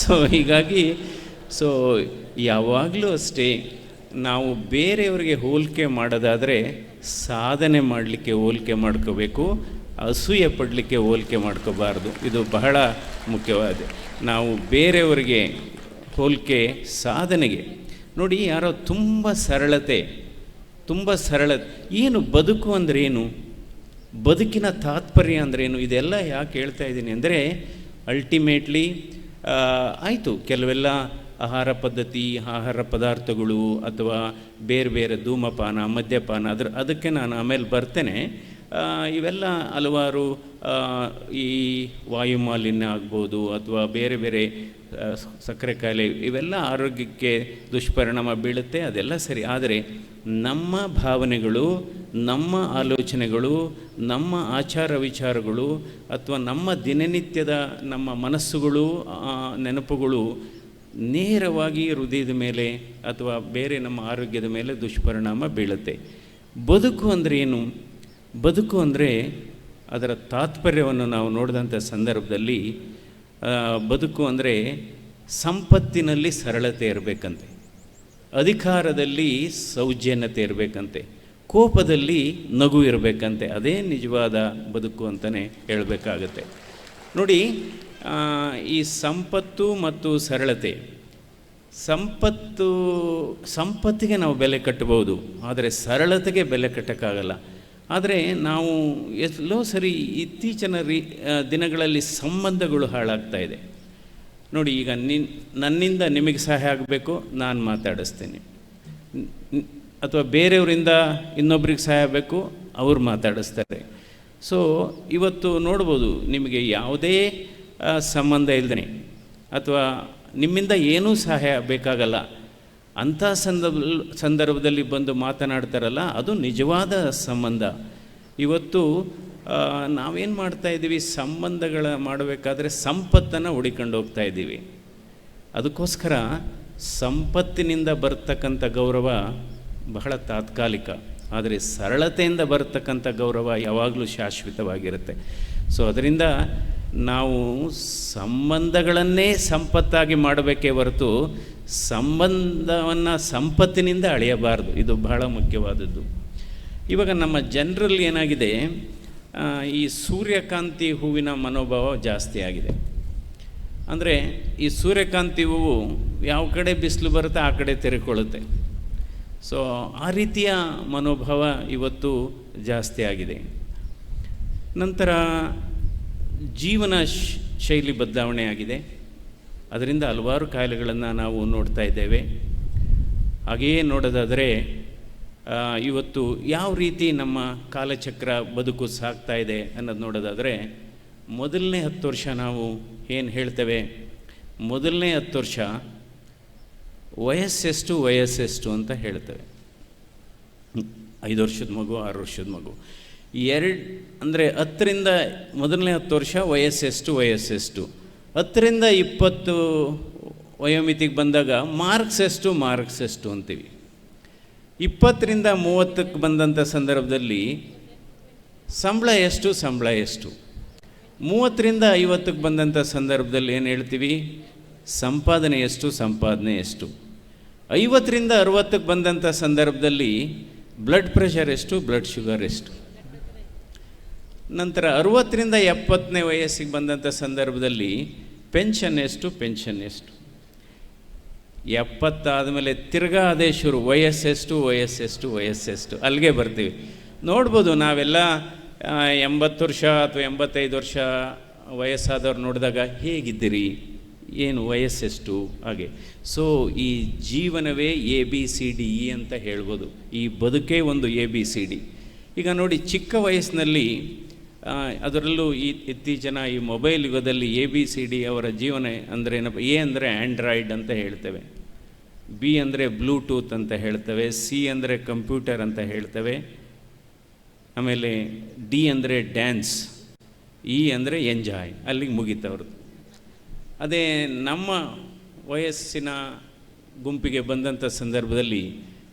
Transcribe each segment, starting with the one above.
So ಹೀಗಾಗಿ so ಯಾವಾಗಲೂ ಅಷ್ಟೇ, ನಾವು ಬೇರೆಯವರಿಗೆ ಹೋಲಿಕೆ ಮಾಡೋದಾದರೆ, ಸಾಧನೆ ಮಾಡಲಿಕ್ಕೆ ಹೋಲಿಕೆ ಮಾಡ್ಕೋಬೇಕು, ಅಸೂಯೆ ಪಡಲಿಕ್ಕೆ ಹೋಲಿಕೆ ಮಾಡ್ಕೋಬಾರ್ದು. ಇದು ಬಹಳ ಮುಖ್ಯವಾದ, ನಾವು ಬೇರೆಯವರಿಗೆ ಹೋಲಿಕೆ, ಸಾಧನೆಗೆ, ನೋಡಿ ಯಾರೋ ತುಂಬ ಸರಳತೆ, ತುಂಬ ಸರಳ, ಏನು ಬದುಕು ಅಂದ್ರೇನು? ಬದುಕಿನ ತಾತ್ಪರ್ಯ ಅಂದ್ರೇನು? ಇದೆಲ್ಲ ಯಾಕೆ ಹೇಳ್ತಾ ಇದ್ದೀನಿ ಅಂದರೆ ಅಲ್ಟಿಮೇಟ್ಲಿ ಆಯಿತು. ಕೆಲವೆಲ್ಲ ಆಹಾರ ಪದ್ಧತಿ, ಆಹಾರ ಪದಾರ್ಥಗಳು ಅಥವಾ ಬೇರೆ ಬೇರೆ ಧೂಮಪಾನ, ಮದ್ಯಪಾನ ಅದ್ರ, ಅದಕ್ಕೆ ನಾನು ಆಮೇಲೆ ಬರ್ತೇನೆ. ಇವೆಲ್ಲ ಹಲವಾರು ಈ ವಾಯುಮಾಲಿನ್ಯ ಆಗ್ಬೋದು ಅಥವಾ ಬೇರೆ ಬೇರೆ ಸಕ್ಕರೆ ಕಾಯಿಲೆ ಇವೆಲ್ಲ ಆರೋಗ್ಯಕ್ಕೆ ದುಷ್ಪರಿಣಾಮ ಬೀಳುತ್ತೆ, ಅದೆಲ್ಲ ಸರಿ. ಆದರೆ ನಮ್ಮ ಭಾವನೆಗಳು ನಮ್ಮ ಆಲೋಚನೆಗಳು, ನಮ್ಮ ಆಚಾರ ವಿಚಾರಗಳು ಅಥವಾ ನಮ್ಮ ದಿನನಿತ್ಯದ ನಮ್ಮ ಮನಸ್ಸುಗಳು ನೆನಪುಗಳು ನೇರವಾಗಿ ಹೃದಯದ ಮೇಲೆ ಅಥವಾ ಬೇರೆ ನಮ್ಮ ಆರೋಗ್ಯದ ಮೇಲೆ ದುಷ್ಪರಿಣಾಮ ಬೀಳುತ್ತೆ. ಬದುಕು ಅಂದರೆ ಏನು? ಬದುಕು ಅಂದರೆ ಅದರ ತಾತ್ಪರ್ಯವನ್ನು ನಾವು ನೋಡಿದಂಥ ಸಂದರ್ಭದಲ್ಲಿ ಬದುಕು ಅಂದರೆ ಸಂಪತ್ತಿನಲ್ಲಿ ಸರಳತೆ ಇರಬೇಕಂತೆ. ಅಧಿಕಾರದಲ್ಲಿ ಸೌಜನ್ಯತೆ ಇರಬೇಕಂತೆ. ಕೋಪದಲ್ಲಿ ನಗು ಇರಬೇಕಂತೆ, ಅದೇ ನಿಜವಾದ ಬದುಕು ಅಂತಲೇ ಹೇಳಬೇಕಾಗತ್ತೆ. ನೋಡಿ ಈ ಸಂಪತ್ತು ಮತ್ತು ಸರಳತೆ, ಸಂಪತ್ತು, ಸಂಪತ್ತಿಗೆ ನಾವು ಬೆಲೆ ಕಟ್ಟಬಹುದು, ಆದರೆ ಸರಳತೆಗೆ ಬೆಲೆ ಕಟ್ಟೋಕ್ಕಾಗಲ್ಲ. ಆದರೆ ನಾವು ಎಲ್ಲೋ ಸರಿ ಇತ್ತೀಚಿನ ರೀ ದಿನಗಳಲ್ಲಿ ಸಂಬಂಧಗಳು ಹಾಳಾಗ್ತಾ ಇದೆ. ನೋಡಿ, ಈಗ ನಿನ್, ನನ್ನಿಂದ ನಿಮಗೆ ಸಹಾಯ ಆಗಬೇಕು, ನಾನು ಮಾತಾಡಿಸ್ತೀನಿ. ಅಥವಾ ಬೇರೆಯವರಿಂದ ಇನ್ನೊಬ್ರಿಗೆ ಸಹಾಯ ಬೇಕು, ಅವ್ರು ಮಾತಾಡಿಸ್ತಾರೆ. ಸೊ ಇವತ್ತು ನೋಡ್ಬೋದು, ನಿಮಗೆ ಯಾವುದೇ ಸಂಬಂಧ ಇಲ್ಲದೇ ಅಥವಾ ನಿಮ್ಮಿಂದ ಏನೂ ಸಹಾಯ ಬೇಕಾಗಲ್ಲ. ಅಂಥ ಸಂದರ್ಭ, ಸಂದರ್ಭದಲ್ಲಿ ಬಂದು ಮಾತನಾಡ್ತಾರಲ್ಲ, ಅದು ನಿಜವಾದ ಸಂಬಂಧ. ಇವತ್ತು ನಾವೇನು ಮಾಡ್ತಾ ಇದ್ದೀವಿ, ಸಂಬಂಧಗಳ ಮಾಡಬೇಕಾದ್ರೆ ಸಂಪತ್ತನ್ನು ಹುಡಿಕೊಂಡು ಹೋಗ್ತಾ ಇದ್ದೀವಿ. ಅದಕ್ಕೋಸ್ಕರ ಸಂಪತ್ತಿನಿಂದ ಬರ್ತಕ್ಕಂಥ ಗೌರವ ಬಹಳ ತಾತ್ಕಾಲಿಕ, ಆದರೆ ಸರಳತೆಯಿಂದ ಬರತಕ್ಕಂಥ ಗೌರವ ಯಾವಾಗಲೂ ಶಾಶ್ವತವಾಗಿರುತ್ತೆ. ಸೊ ಅದರಿಂದ ನಾವು ಸಂಬಂಧಗಳನ್ನೇ ಸಂಪತ್ತಾಗಿ ಮಾಡಬೇಕೇ ಹೊರತು ಸಂಬಂಧವನ್ನು ಸಂಪತ್ತಿನಿಂದ ಅಳೆಯಬಾರದು. ಇದು ಬಹಳ ಮುಖ್ಯವಾದದ್ದು. ಇವಾಗ ನಮ್ಮ ಜನರಲ್ಲಿ ಏನಾಗಿದೆ ಈ ಸೂರ್ಯಕಾಂತಿ ಹೂವಿನ ಮನೋಭಾವ ಜಾಸ್ತಿ ಆಗಿದೆ. ಅಂದರೆ ಈ ಸೂರ್ಯಕಾಂತಿ ಹೂವು ಯಾವ ಕಡೆ ಬಿಸಿಲು ಬರುತ್ತೆ ಆ ಕಡೆ ತೆರೆಕೊಳ್ಳುತ್ತೆ. ಸೊ ಆ ರೀತಿಯ ಮನೋಭಾವ ಇವತ್ತು ಜಾಸ್ತಿ ಆಗಿದೆ. ನಂತರ ಜೀವನ ಶೈಲಿ ಬದಲಾವಣೆ ಆಗಿದೆ. ಅದರಿಂದ ಹಲವಾರು ಕಾಯಿಲೆಗಳನ್ನು ನಾವು ನೋಡ್ತಾ ಇದ್ದೇವೆ. ಹಾಗೆಯೇ ನೋಡೋದಾದರೆ ಇವತ್ತು ಯಾವ ರೀತಿ ನಮ್ಮ ಕಾಲಚಕ್ರ ಬದುಕು ಸಾಗ್ತಾ ಇದೆ ಅನ್ನೋದು ನೋಡೋದಾದರೆ, ಮೊದಲನೇ ಹತ್ತು ವರ್ಷ ನಾವು ಏನು ಹೇಳ್ತೇವೆ? ಮೊದಲನೇ ಹತ್ತು ವರ್ಷ ವಯಸ್ಸೆಷ್ಟು ವಯಸ್ಸೆಷ್ಟು ಅಂತ ಹೇಳ್ತೇವೆ. ಐದು ವರ್ಷದ ಮಗು, ಆರು ವರ್ಷದ ಮಗು. ಎರಡು, ಅಂದರೆ ಹತ್ತರಿಂದ ಮೊದಲನೇ ಹತ್ತು ವರ್ಷ ವಯಸ್ಸೆಷ್ಟು ವಯಸ್ಸೆಷ್ಟು. ಹತ್ತರಿಂದ ಇಪ್ಪತ್ತು ವಯೋಮಿತಿಗೆ ಬಂದಾಗ ಮಾರ್ಕ್ಸ್ ಎಷ್ಟು ಮಾರ್ಕ್ಸ್ ಎಷ್ಟು ಅಂತೀವಿ. ಇಪ್ಪತ್ತರಿಂದ ಮೂವತ್ತಕ್ಕೆ ಬಂದಂಥ ಸಂದರ್ಭದಲ್ಲಿ ಸಂಬಳ ಎಷ್ಟು ಸಂಬಳ ಎಷ್ಟು? ಮೂವತ್ತರಿಂದ ಐವತ್ತಕ್ಕೆ ಬಂದಂಥ ಸಂದರ್ಭದಲ್ಲಿ ಏನು ಹೇಳ್ತೀವಿ? ಸಂಪಾದನೆ ಎಷ್ಟು ಸಂಪಾದನೆ ಎಷ್ಟು ಐವತ್ತರಿಂದ ಅರುವತ್ತಕ್ಕೆ ಬಂದಂಥ ಸಂದರ್ಭದಲ್ಲಿ ಬ್ಲಡ್ ಪ್ರೆಷರ್ ಎಷ್ಟು ಬ್ಲಡ್ ಶುಗರ್ ಎಷ್ಟು? ನಂತರ ಅರುವತ್ತರಿಂದ ಎಪ್ಪತ್ತನೇ ವಯಸ್ಸಿಗೆ ಬಂದಂಥ ಸಂದರ್ಭದಲ್ಲಿ ಪೆನ್ಷನ್ ಎಷ್ಟು ಪೆನ್ಷನ್ ಎಷ್ಟು? ಎಪ್ಪತ್ತಾದಮೇಲೆ ತಿರ್ಗಾ ಅದೇ ಶುರು ವಯಸ್ಸೆಷ್ಟು ವಯಸ್ಸೆಷ್ಟು ವಯಸ್ಸೆಷ್ಟು ಅಲ್ಲಿಗೆ ಬರ್ತೀವಿ. ನೋಡ್ಬೋದು ನಾವೆಲ್ಲ ಎಂಬತ್ತು ವರ್ಷ ಅಥವಾ ಎಂಬತ್ತೈದು ವರ್ಷ ವಯಸ್ಸಾದವ್ರು ನೋಡಿದಾಗ ಹೇಗಿದ್ದೀರಿ? ಏನು ವಯಸ್ಸೆಷ್ಟು? ಹಾಗೆ. ಸೊ ಈ ಜೀವನವೇ A B C D E ಅಂತ ಹೇಳ್ಬೋದು. ಈ ಬದುಕೇ ಒಂದು ಎ ಬಿ ಸಿ ಡಿ ಈಗ ನೋಡಿ, ಚಿಕ್ಕ ವಯಸ್ಸಿನಲ್ಲಿ ಅದರಲ್ಲೂ ಈ ಇತ್ತೀಚಿನ ಈ ಮೊಬೈಲ್ ಯುಗದಲ್ಲಿ ಎ ಬಿ ಸಿ ಡಿ ಅವರ ಜೀವನ ಅಂದರೆ ಏನಪ್ಪ? ಎ ಅಂದರೆ ಆ್ಯಂಡ್ರಾಯ್ಡ್ ಅಂತ ಹೇಳ್ತೇವೆ. ಬಿ ಅಂದರೆ ಬ್ಲೂಟೂತ್ ಅಂತ ಹೇಳ್ತೇವೆ. ಸಿ ಅಂದರೆ ಕಂಪ್ಯೂಟರ್ ಅಂತ ಹೇಳ್ತೇವೆ. ಆಮೇಲೆ ಡಿ ಅಂದರೆ ಡ್ಯಾನ್ಸ್ ಇ ಅಂದರೆ ಎಂಜಾಯ್ ಅಲ್ಲಿಗೆ ಮುಗೀತವ್ರದ್ದು. ಅದೇ ನಮ್ಮ ವಯಸ್ಸಿನ ಗುಂಪಿಗೆ ಬಂದಂಥ ಸಂದರ್ಭದಲ್ಲಿ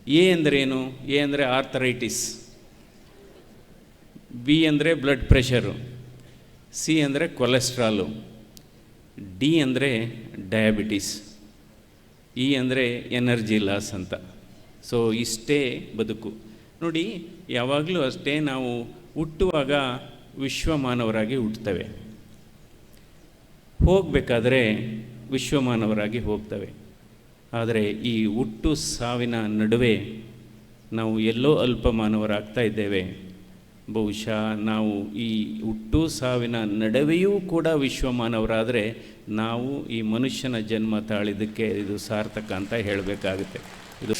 ಎ ಅಂದರೆ ಏನು? ಎ ಅಂದರೆ ಆರ್ಥರೈಟಿಸ್. ಬಿ ಅಂದರೆ ಬ್ಲಡ್ ಪ್ರೆಷರು. ಸಿ ಅಂದರೆ ಕೊಲೆಸ್ಟ್ರಾಲು. ಡಿ ಅಂದರೆ ಡಯಾಬಿಟೀಸ್. ಇ ಅಂದರೆ ಎನರ್ಜಿ ಲಾಸ್ ಅಂತ. ಸೊ ಇಷ್ಟೇ ಬದುಕು. ನೋಡಿ, ಯಾವಾಗಲೂ ಅಷ್ಟೇ ನಾವು ಹುಟ್ಟುವಾಗ ವಿಶ್ವಮಾನವರಾಗಿ ಹುಟ್ಟುತ್ತವೆ. ಹೋಗಬೇಕಾದ್ರೆ ವಿಶ್ವಮಾನವರಾಗಿ ಹೋಗ್ತವೆ. ಆದರೆ ಈ ಹುಟ್ಟು ಸಾವಿನ ನಡುವೆ ನಾವು ಎಲ್ಲೋ ಅಲ್ಪ ಮಾನವರಾಗ್ತಾ ಇದ್ದೇವೆ. ಬಹುಶಃ ನಾವು ಈ ಹುಟ್ಟು ಸಾವಿನ ನಡುವೆಯೂ ಕೂಡ ವಿಶ್ವಮಾನವರಾದರೆ ನಾವು ಈ ಮನುಷ್ಯನ ಜನ್ಮ ತಾಳಿದ್ದಕ್ಕೆ ಇದು ಸಾರ್ಥಕ ಅಂತ ಹೇಳಬೇಕಾಗುತ್ತೆ. ಇದು